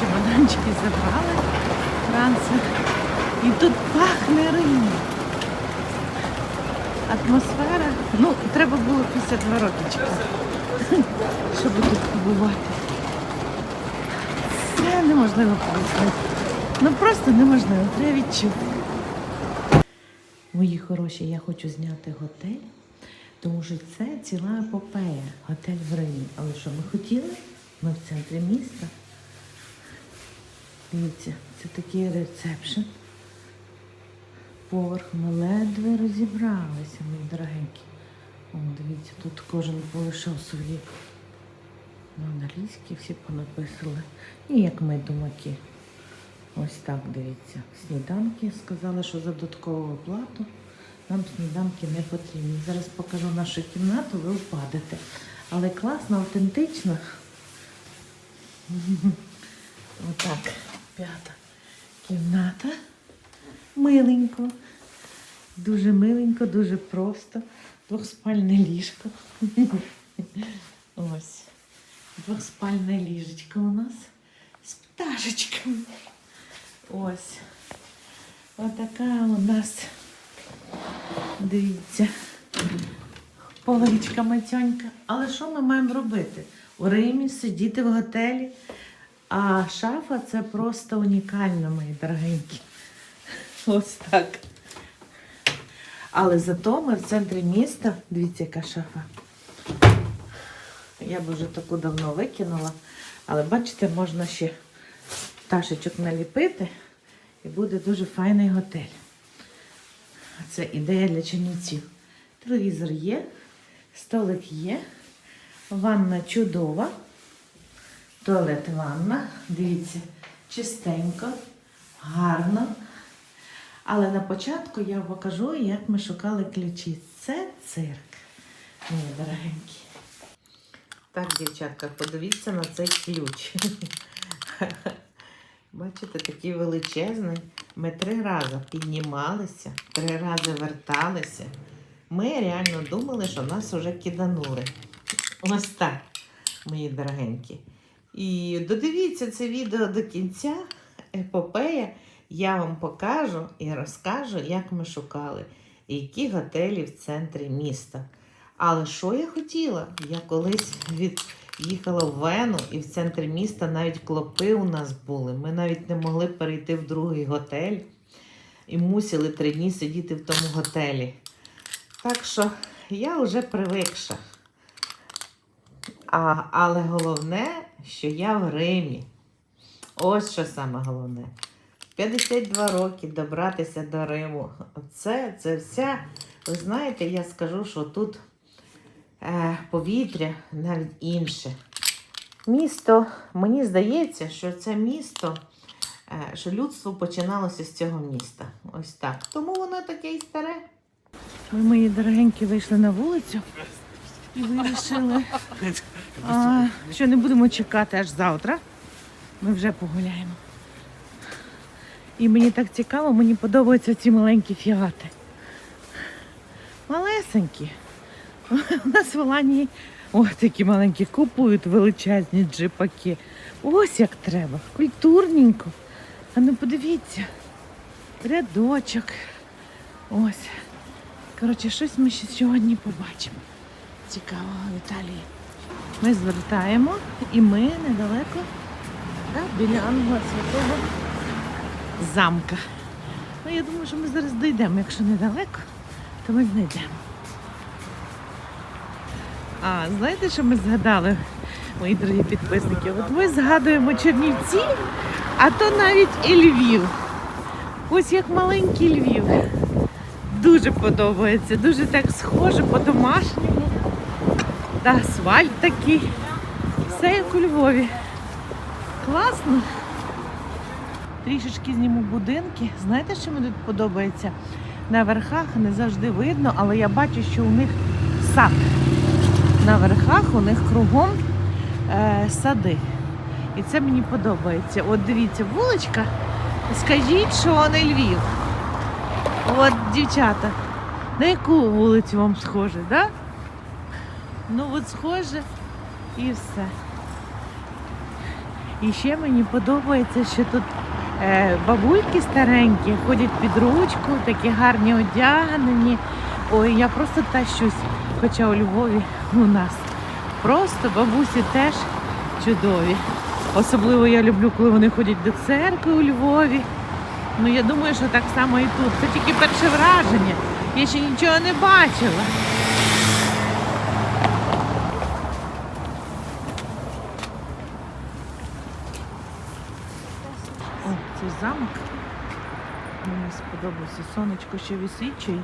чемоданчики забрали ранці. І тут пахне Рим. Атмосфера. Ну, треба було 52 роки чекати, щоб тут побувати. Це неможливо пояснити. Ну просто неможливо, треба відчути. Мої хороші, я хочу зняти готель, тому що це ціла епопея, готель в Римі. Але що ми хотіли? Ми в центрі міста. Дивіться, це такий рецепшн. Поверх ми ледве розібралися, мої дорогенькі. О, дивіться, тут кожен полишав свої. Ну, англійські всі понаписали. І як ми думаки. Ось так дивіться. Сніданки сказали, що за додаткову оплату нам сніданки не потрібні. Зараз покажу нашу кімнату, ви впадете. Але класно, автентично. Отак. П'ята кімната. Миленько. Дуже миленько, дуже просто. Двохспальне ліжко. Ось. Двохспальне ліжечко у нас з пташечками. Ось. Отака у нас, дивіться, поличка мацьонька. Але що ми маємо робити? У Римі сидіти в готелі. А шафа це просто унікально, мої дорогенькі. Ось так. Але зато ми в центрі міста. Дивіться, яка шафа. Я б вже таку давно викинула. Але бачите, можна ще пташечок наліпити і буде дуже файний готель. Це ідея для чинівців. Телевізор є, столик є, ванна чудова, туалет ванна. Дивіться, чистенько, гарно. Але на початку я покажу, як ми шукали ключі. Це цирк, мої дорогенькі. Так, дівчатка, подивіться на цей ключ. Бачите, такий величезний. Ми три рази піднімалися, три рази верталися. Ми реально думали, що нас вже киданули. Ось так, мої дорогенькі. І додивіться це відео до кінця. Епопея. Я вам покажу і розкажу, як ми шукали, які готелі в центрі міста. Але що я хотіла? Я колись від'їхала в Вену і в центрі міста навіть клопи у нас були. Ми навіть не могли перейти в другий готель і мусили три дні сидіти в тому готелі. Так що я вже привикша. А, але головне, що я в Римі. Ось що саме головне. 52 роки добратися до Риму. Це, це вся. Ви знаєте, я скажу, що тут е, повітря навіть інше. Місто, мені здається, що це місто, е, що людство починалося з цього міста. Ось так. Тому воно таке і старе. Ми, мої дорогенькі, вийшли на вулицю і вирішили, а, що не будемо чекати аж завтра. Ми вже погуляємо. І мені так цікаво, мені подобаються ці маленькі фіати. Малесенькі. У нас в Аланії ось такі маленькі купують величезні джипаки. Ось як треба. Культурненько. А ну подивіться. Рядочок. Ось. Коротше, щось ми ще сьогодні побачимо. Цікавого в Італії. Ми звертаємо і ми недалеко да, біля Ангела Святого замка. Ну, я думаю, що ми зараз дійдемо. Якщо недалеко, то ми знайдемо. А знаєте, що ми згадали, мої дорогі підписники? От ми згадуємо Чернівці, а то навіть і Львів. Ось як маленький Львів. Дуже подобається, дуже так схоже по-домашньому. Та асфальт такий. Все як у Львові. Класно. Трішечки зніму будинки. Знаєте, що мені тут подобається? На верхах не завжди видно, але я бачу, що у них сад. На верхах у них кругом е, сади. І це мені подобається. От дивіться, вуличка. Скажіть, що не Львів. От, дівчата, на яку вулицю вам схоже, да? Ну от схоже і все. І ще мені подобається, що тут е, бабульки старенькі ходять під ручку, такі гарні одягнені, Ой, я просто тащусь. Хоча у Львові у нас просто бабусі теж чудові. Особливо я люблю, коли вони ходять до церкви у Львові. Ну я думаю, що так само і тут. Це тільки перше враження. Я ще нічого не бачила. О, цей замок. Мені сподобався. Сонечко ще висвічує,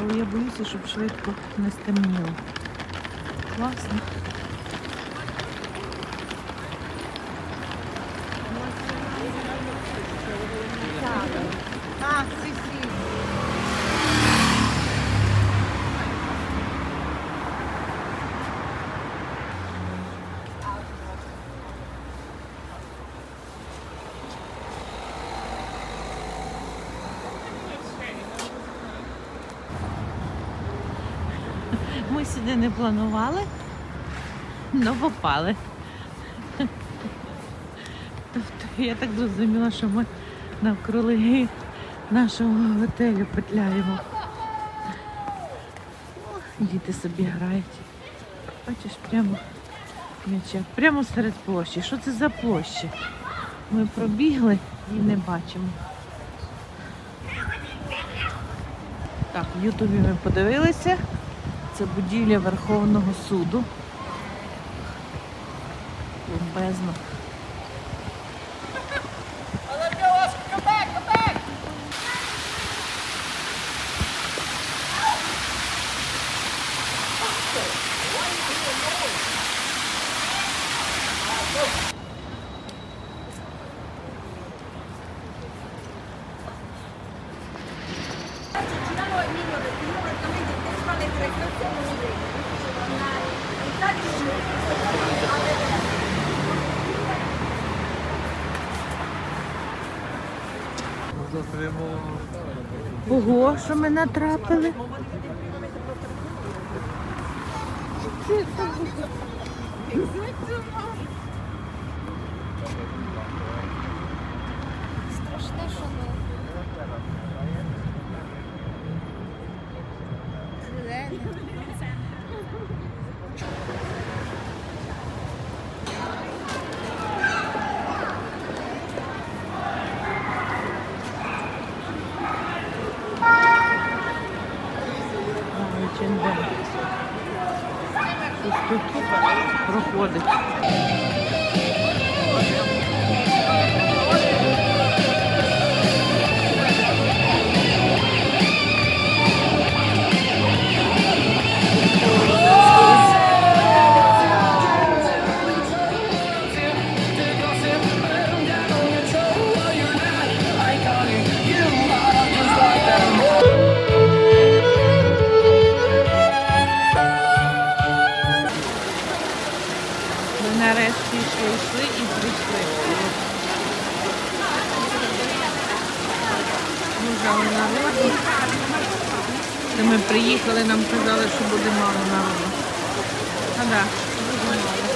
але я боюся, щоб швидко не стемніло. Класно. Ми сюди не планували, але попали. Тобто я так зрозуміла, що ми навкруги нашого готелю петляємо. Діти собі грають. Бачиш, прямо м'яча, прямо серед площі. Що це за площа? Ми пробігли і не бачимо. Так, в Ютубі ми подивилися. Це будівля Верховного суду. Бомбезно. Ого, що ми натрапили? H&M. Ось тут проходить. Дуже народу. Де ми приїхали, нам казали, що буде мало народу. А да, дуже мало.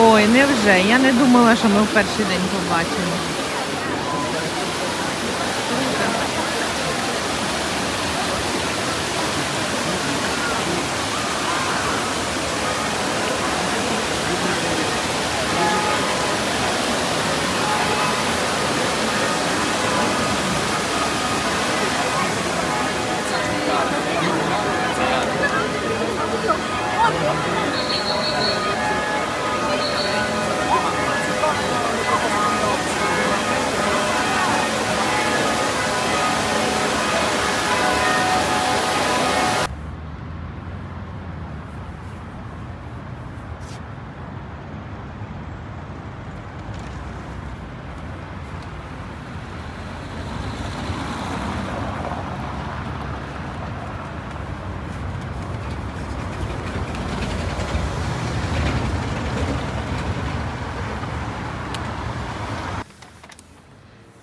Ой, невже. Я не думала, що ми в перший день побачимо.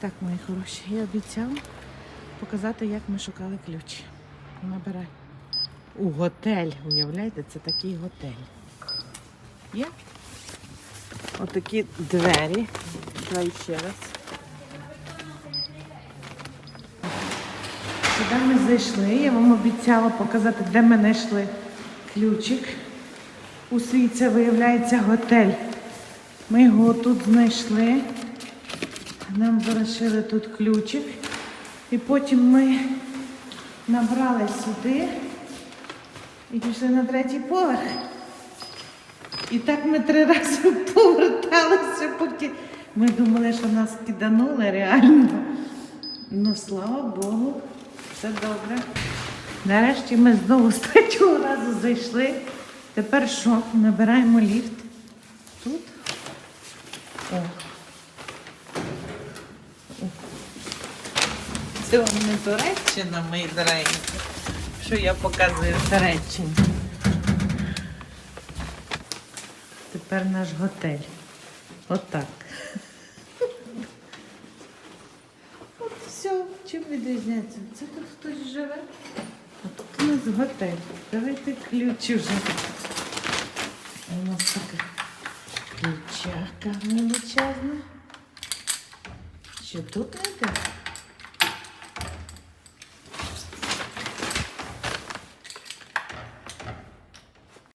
так, мої хороші, я обіцяла показати, як ми шукали ключ. Набирай. У готель. Уявляєте, це такий готель. Є? Отакі двері. Давай ще раз. Сюди ми зайшли, я вам обіцяла показати, де ми знайшли ключик. У світі виявляється готель. Ми його тут знайшли. Нам залишили тут ключик. І потім ми набрали сюди і пішли на третій поверх. І так ми три рази поверталися, поки ми думали, що нас киданули реально. Ну, слава Богу, все добре. Нарешті ми знову з третього разу зайшли. Тепер що? Набираємо ліфт. Тут. О. Не Туреччина, мої доренькі, що я показую в Туреччині. Тепер наш готель. Отак. От все, чим відрізняється? Це тут хтось живе, а тут у нас готель. Давайте ключі вже. У нас така ключака величезна. Що тут не йде?